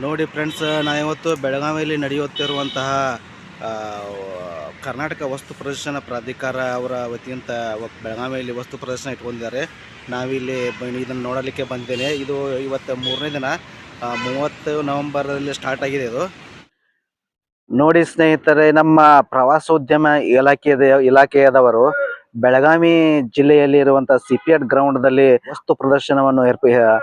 ನೋಡಿ ಫ್ರೆಂಡ್ಸ್, ನಾ ಇವತ್ತು ಬೆಳಗಾವಿಯಲ್ಲಿ ನಡೆಯುತ್ತಿರುವಂತಹ ಕರ್ನಾಟಕ ವಸ್ತು ಪ್ರದರ್ಶನ ಪ್ರಾಧಿಕಾರ ಅವರ ವತಿಯಿಂದ ಬೆಳಗಾವಿಯಲ್ಲಿ ವಸ್ತು ಪ್ರದರ್ಶನ ಇಟ್ಕೊಂಡಿದ್ದಾರೆ. ನಾವಿಲ್ಲಿ ಇದನ್ನು ನೋಡಲಿಕ್ಕೆ ಬಂದಿದ್ದೇನೆ. ಇದು ಇವತ್ತು ಮೂರನೇ ದಿನ ಮೂವತ್ತು ನವೆಂಬರಲ್ಲಿ ಸ್ಟಾರ್ಟ್ ಆಗಿದೆ ಇದು. ನೋಡಿ ಸ್ನೇಹಿತರೆ, ನಮ್ಮ ಪ್ರವಾಸೋದ್ಯಮ ಇಲಾಖೆಯ ಇಲಾಖೆಯಾದವರು ಬೆಳಗಾವಿ ಜಿಲ್ಲೆಯಲ್ಲಿ ಇರುವಂತಹ ಗ್ರೌಂಡ್ ದಲ್ಲಿ ವಸ್ತು ಪ್ರದರ್ಶನವನ್ನು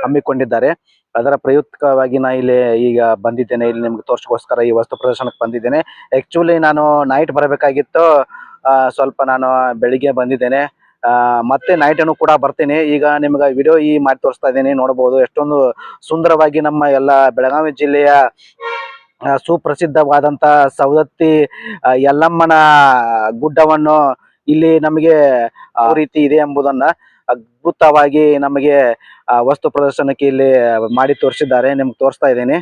ಹಮ್ಮಿಕೊಂಡಿದ್ದಾರೆ. ಅದರ ಪ್ರಯುಕ್ತವಾಗಿ ನಾ ಇಲ್ಲಿ ಈಗ ಬಂದಿದ್ದೇನೆ. ಇಲ್ಲಿ ನಿಮ್ಗೆ ತೋರ್ಸಕ್ಕೋಸ್ಕರ ಈ ವಸ್ತು ಪ್ರದರ್ಶನಕ್ಕೆ ಬಂದಿದ್ದೇನೆ. ಆಕ್ಚುಲಿ ನಾನು ನೈಟ್ ಬರಬೇಕಾಗಿತ್ತು. ಸ್ವಲ್ಪ ನಾನು ಬೆಳಿಗ್ಗೆ ಬಂದಿದ್ದೇನೆ. ಮತ್ತೆ ನೈಟನ್ನು ಕೂಡ ಬರ್ತೀನಿ. ಈಗ ನಿಮ್ಗೆ ವಿಡಿಯೋ ಈ ಮಾಡಿ ತೋರಿಸ್ತಾ ಇದ್ದೀನಿ. ನೋಡಬಹುದು ಎಷ್ಟೊಂದು ಸುಂದರವಾಗಿ ನಮ್ಮ ಎಲ್ಲ ಬೆಳಗಾವಿ ಜಿಲ್ಲೆಯ ಸುಪ್ರಸಿದ್ಧವಾದಂತ ಸವದತ್ತಿ ಯಲ್ಲಮ್ಮನ ಗುಡ್ಡವನ್ನು ಇಲ್ಲಿ ನಮಗೆ ರೀತಿ ಇದೆ ಎಂಬುದನ್ನ ಅದ್ಭುತವಾಗಿ ನಮಗೆ ವಸ್ತು ಪ್ರದರ್ಶನಕ್ಕೆ ಇಲ್ಲಿ ಮಾಡಿ ತೋರಿಸಿದ್ದಾರೆ. ನಿಮ್ಗೆ ತೋರಿಸ್ತಾ ಇದ್ದೀನಿ.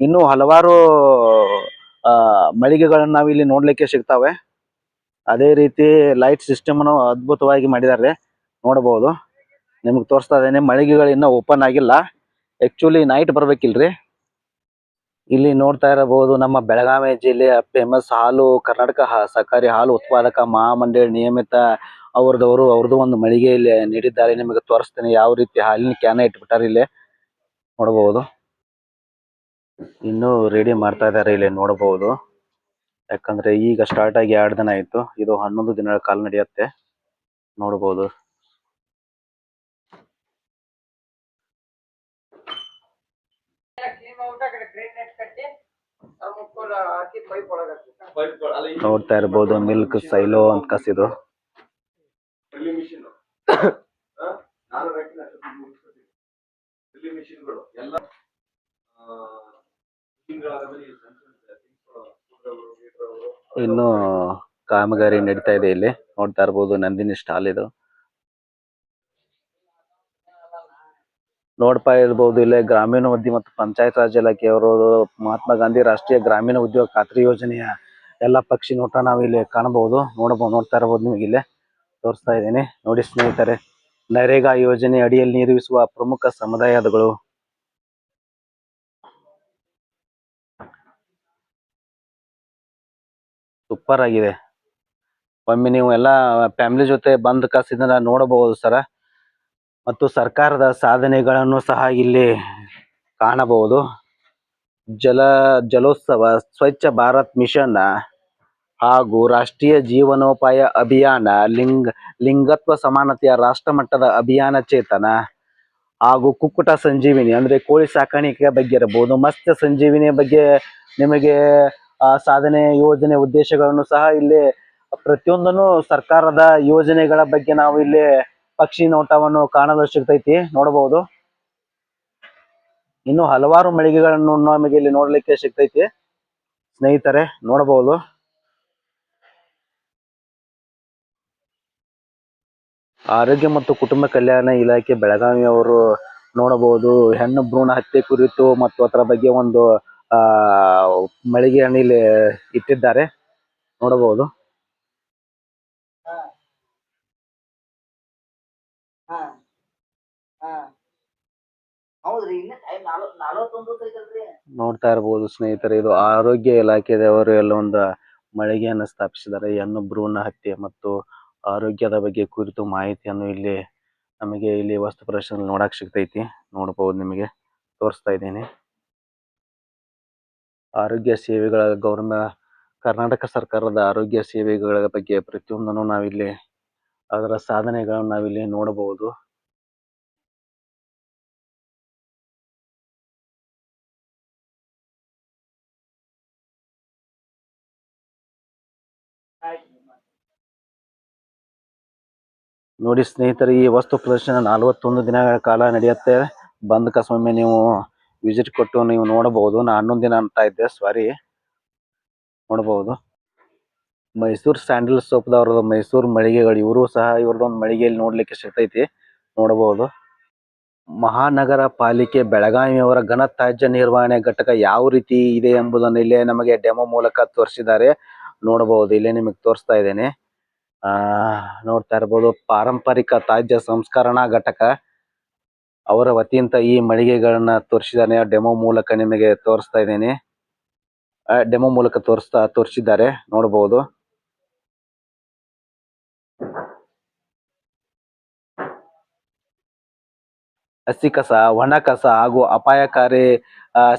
ಇನ್ನೂ ಹಲವಾರು ಮಳಿಗೆಗಳನ್ನು ನಾವು ಇಲ್ಲಿ ನೋಡ್ಲಿಕ್ಕೆ ಸಿಗ್ತವೆ. ಅದೇ ರೀತಿ ಲೈಟ್ ಸಿಸ್ಟಮ್ ಅದ್ಭುತವಾಗಿ ಮಾಡಿದ್ದಾರೆ. ನೋಡಬಹುದು ನಿಮ್ಗೆ ತೋರಿಸ್ತಾ ಇದ್ದೇನೆ. ಮಳಿಗೆಗಳು ಇನ್ನೂ ಓಪನ್ ಆಗಿಲ್ಲ. ಆಕ್ಚುಲಿ ನೈಟ್ ಬರಬೇಕಿಲ್ರಿ. ಇಲ್ಲಿ ನೋಡ್ತಾ ಇರಬಹುದು ನಮ್ಮ ಬೆಳಗಾವಿ ಜಿಲ್ಲೆಯ ಫೇಮಸ್ ಹಾಲು, ಕರ್ನಾಟಕ ಸಹಕಾರಿ ಹಾಲು ಉತ್ಪಾದಕ ಮಹಾಮಂಡಳಿ ನಿಯಮಿತ ಅವ್ರದವರು ಅವ್ರದ್ದು ಒಂದು ಮಳಿಗೆ ಇಲ್ಲಿ ನೀಡಿದ್ದಾರೆ. ನಿಮಗೆ ತೋರಿಸ್ತೇನೆ ಯಾವ ರೀತಿ ಹಾಲಿನ ಕ್ಯಾನ ಇಟ್ಬಿಟ್ಟಾರೆ ಇಲ್ಲಿ. ನೋಡಬಹುದು ಇನ್ನು ರೆಡಿ ಮಾಡ್ತಾ ಇದ್ದಾರೆ ಇಲ್ಲಿ ನೋಡಬಹುದು ಯಾಕಂದ್ರೆ ಈಗ ಸ್ಟಾರ್ಟ್ ಆಗಿ ಎರಡು ದಿನ ಆಯ್ತು. ಇದು ಹನ್ನೊಂದು ದಿನಗಳ ಕಾಲ ನಡೆಯುತ್ತೆ. ನೋಡಬಹುದು ನೋಡ್ತಾ ಇರಬಹುದು ಮಿಲ್ಕ್ ಸೈಲೋ ಅಂತ ಕಸಿದು. ಇನ್ನು ಕಾಮಗಾರಿ ನಡೀತಾ ಇದೆ ಇಲ್ಲಿ. ನೋಡ್ತಾ ಇರಬಹುದು ನಂದಿನಿ ಸ್ಟಾಲ್ ಇದು. ನೋಡ್ತಾ ಇರ್ಬೋದು ಇಲ್ಲಿ ಗ್ರಾಮೀಣ ಉದ್ಯಮ ಮತ್ತು ಪಂಚಾಯತ್ ರಾಜ್ ಇಲಾಖೆಯವರು ಮಹಾತ್ಮ ಗಾಂಧಿ ರಾಷ್ಟ್ರೀಯ ಗ್ರಾಮೀಣ ಉದ್ಯೋಗ ಖಾತ್ರಿ ಯೋಜನೆಯ ಎಲ್ಲ ಪಕ್ಷಿ ನೋಟ ನಾವು ಇಲ್ಲಿ ಕಾಣಬಹುದು. ನೋಡಬಹುದು ನೋಡ್ತಾ ಇರಬಹುದು ನಿಮಗೆ ಇಲ್ಲಿ. ತೋರಿಸ್ತಾ ಇದ್ದೇನೆ. ನೋಡಿ ಸ್ನೇಹಿತರೆ, ನರೇಗಾ ಯೋಜನೆ ಅಡಿಯಲ್ಲಿ ನಿರ್ಮಿಸುವ ಪ್ರಮುಖ ಸಮುದಾಯಗಳು. ಸೂಪರ್ ಆಗಿದೆ. ಒಮ್ಮೆ ನೀವು ಎಲ್ಲ ಫ್ಯಾಮಿಲಿ ಜೊತೆ ಬಂದ್ ಕಾಸಿದ ನೋಡಬಹುದು ಸರ. ಮತ್ತು ಸರ್ಕಾರದ ಸಾಧನೆಗಳನ್ನು ಸಹ ಇಲ್ಲಿ ಕಾಣಬಹುದು. ಜಲ ಜಲೋತ್ಸವ, ಸ್ವಚ್ಛ ಭಾರತ್ ಮಿಷನ್ ಹಾಗೂ ರಾಷ್ಟ್ರೀಯ ಜೀವನೋಪಾಯ ಅಭಿಯಾನ ಲಿಂಗ, ಲಿಂಗತ್ವ ಸಮಾನತೆಯ ರಾಷ್ಟ್ರ ಮಟ್ಟದ ಅಭಿಯಾನ ಚೇತನ ಹಾಗೂ ಕುಕ್ಕುಟ ಸಂಜೀವಿನಿ ಅಂದ್ರೆ ಕೋಳಿ ಸಾಕಾಣಿಕೆ ಬಗ್ಗೆ ಇರಬಹುದು ಮತ್ಸ್ಯ ಸಂಜೀವಿನಿ ಬಗ್ಗೆ ನಿಮಗೆ ಸಾಧನೆ ಯೋಜನೆ ಉದ್ದೇಶಗಳನ್ನು ಸಹ ಇಲ್ಲಿ ಪ್ರತಿಯೊಂದನ್ನು ಸರ್ಕಾರದ ಯೋಜನೆಗಳ ಬಗ್ಗೆ ನಾವು ಇಲ್ಲಿ ಪಕ್ಷಿ ನೋಟವನ್ನು ಕಾಣಲು ಸಿಗ್ತೈತಿ, ನೋಡಬಹುದು. ಇನ್ನು ಹಲವಾರು ಮಳಿಗೆಗಳನ್ನು ನಮಗೆ ಇಲ್ಲಿ ನೋಡ್ಲಿಕ್ಕೆ ಸಿಗ್ತೈತಿ. ಸ್ನೇಹಿತರೆ, ನೋಡಬಹುದು. ಆರೋಗ್ಯ ಮತ್ತು ಕುಟುಂಬ ಕಲ್ಯಾಣ ಇಲಾಖೆ ಬೆಳಗಾವಿ ಅವರು ನೋಡಬಹುದು. ಹೆಣ್ಣು ಭ್ರೂಣ ಹತ್ಯೆ ಕುರಿತು ಮತ್ತು ಅದರ ಬಗ್ಗೆ ಒಂದು ಆ ಮಳಿಗೆಯನ್ನು ಇಲ್ಲಿ ಇಟ್ಟಿದ್ದಾರೆ. ನೋಡಬಹುದು. ನೋಡ್ತಾ ಇರಬಹುದು ಸ್ನೇಹಿತರೆ ಇದು ಆರೋಗ್ಯ ಇಲಾಖೆದವರು ಎಲ್ಲ ಒಂದು ಮಳಿಗೆಯನ್ನು ಸ್ಥಾಪಿಸಿದ್ದಾರೆ. ಹೆಣ್ಣು ಭ್ರೂಣ ಹತ್ಯೆ ಮತ್ತು ಆರೋಗ್ಯದ ಬಗ್ಗೆ ಕುರಿತು ಮಾಹಿತಿಯನ್ನು ಇಲ್ಲಿ ನಮಗೆ ಇಲ್ಲಿ ವಸ್ತು ಪ್ರದರ್ಶನ ನೋಡಕ್ ಸಿಗ್ತೈತಿ. ನೋಡಬಹುದು ನಿಮಗೆ. ತೋರಿಸ್ತಾ ಇದ್ದೀನಿ. ಆರೋಗ್ಯ ಸೇವೆಗಳ ಗೌರ್ಮೆಂಟ್, ಕರ್ನಾಟಕ ಸರ್ಕಾರದ ಆರೋಗ್ಯ ಸೇವೆಗಳ ಬಗ್ಗೆ ಪ್ರತಿಯೊಂದನ್ನು ನಾವಿಲ್ಲಿ, ಅದರ ಸಾಧನೆಗಳನ್ನು ನಾವಿಲ್ಲಿ ನೋಡಬಹುದು. ನೋಡಿ ಸ್ನೇಹಿತರೆ, ಈ ವಸ್ತು ಪ್ರದರ್ಶನ ನಲವತ್ತೊಂದು ದಿನಗಳ ಕಾಲ ನಡೆಯುತ್ತೆ. ಬಂದ ಕಸೊಮ್ಮೆ ನೀವು ವಿಸಿಟ್ ಕೊಟ್ಟು ನೀವು ನೋಡಬಹುದು. ನಾ ಹನ್ನೊಂದು ದಿನ ಅಂತ ಇದ್ದೆ ಸಾರಿ ನೋಡಬಹುದು. ಮೈಸೂರು ಸ್ಯಾಂಡಲ್ ಸೋಪ್ದವ್ರದ್ದು ಮೈಸೂರು ಮಳಿಗೆಗಳು, ಇವರು ಸಹ ಇವ್ರದ್ದೊಂದು ಮಳಿಗೆಯಲ್ಲಿ ನೋಡ್ಲಿಕ್ಕೆ ಸಿಗ್ತೈತಿ ನೋಡಬಹುದು. ಮಹಾನಗರ ಪಾಲಿಕೆ ಬೆಳಗಾವಿಯವರ ಘನ ತ್ಯಾಜ್ಯ ನಿರ್ವಹಣೆ ಘಟಕ ಯಾವ ರೀತಿ ಇದೆ ಎಂಬುದನ್ನು ಇಲ್ಲೇ ನಮಗೆ ಡೆಮೋ ಮೂಲಕ ತೋರಿಸಿದ್ದಾರೆ. ನೋಡಬಹುದು, ಇಲ್ಲೇ ನಿಮಗೆ ತೋರಿಸ್ತಾ ಇದ್ದೇನೆ. ಆ, ನೋಡ್ತಾ ಇರಬಹುದು ಪಾರಂಪರಿಕ ತ್ಯಾಜ್ಯ ಸಂಸ್ಕರಣಾ ಘಟಕ. ಅವರ ವತಿಯಿಂದ ಈ ಮಳಿಗೆಗಳನ್ನ ತೋರಿಸಿದಾನೆ ಡೆಮೋ ಮೂಲಕ ನಿಮಗೆ ತೋರಿಸ್ತಾ ಇದ್ದೀನಿ. ಡೆಮೋ ಮೂಲಕ ತೋರಿಸ್ತಾ, ತೋರಿಸಿದ್ದಾರೆ. ನೋಡಬಹುದು ಹಸಿ ಕಸ, ಒಣ ಕಸ ಹಾಗೂ ಅಪಾಯಕಾರಿ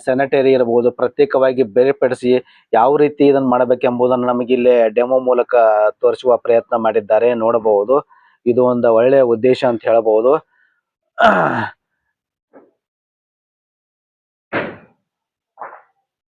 ಸ್ಯಾನಿಟರಿ ಇರಬಹುದು. ಪ್ರತ್ಯೇಕವಾಗಿ ಬೇರ್ಪಡಿಸಿ ಯಾವ ರೀತಿ ಇದನ್ನ ಮಾಡಬೇಕೆಂಬುದನ್ನು ನಮಗೆ ಇಲ್ಲಿ ಡೆಮೋ ಮೂಲಕ ತೋರಿಸುವ ಪ್ರಯತ್ನ ಮಾಡಿದ್ದಾರೆ. ನೋಡಬಹುದು. ಇದು ಒಂದು ಒಳ್ಳೆಯ ಉದ್ದೇಶ ಅಂತ ಹೇಳಬಹುದು.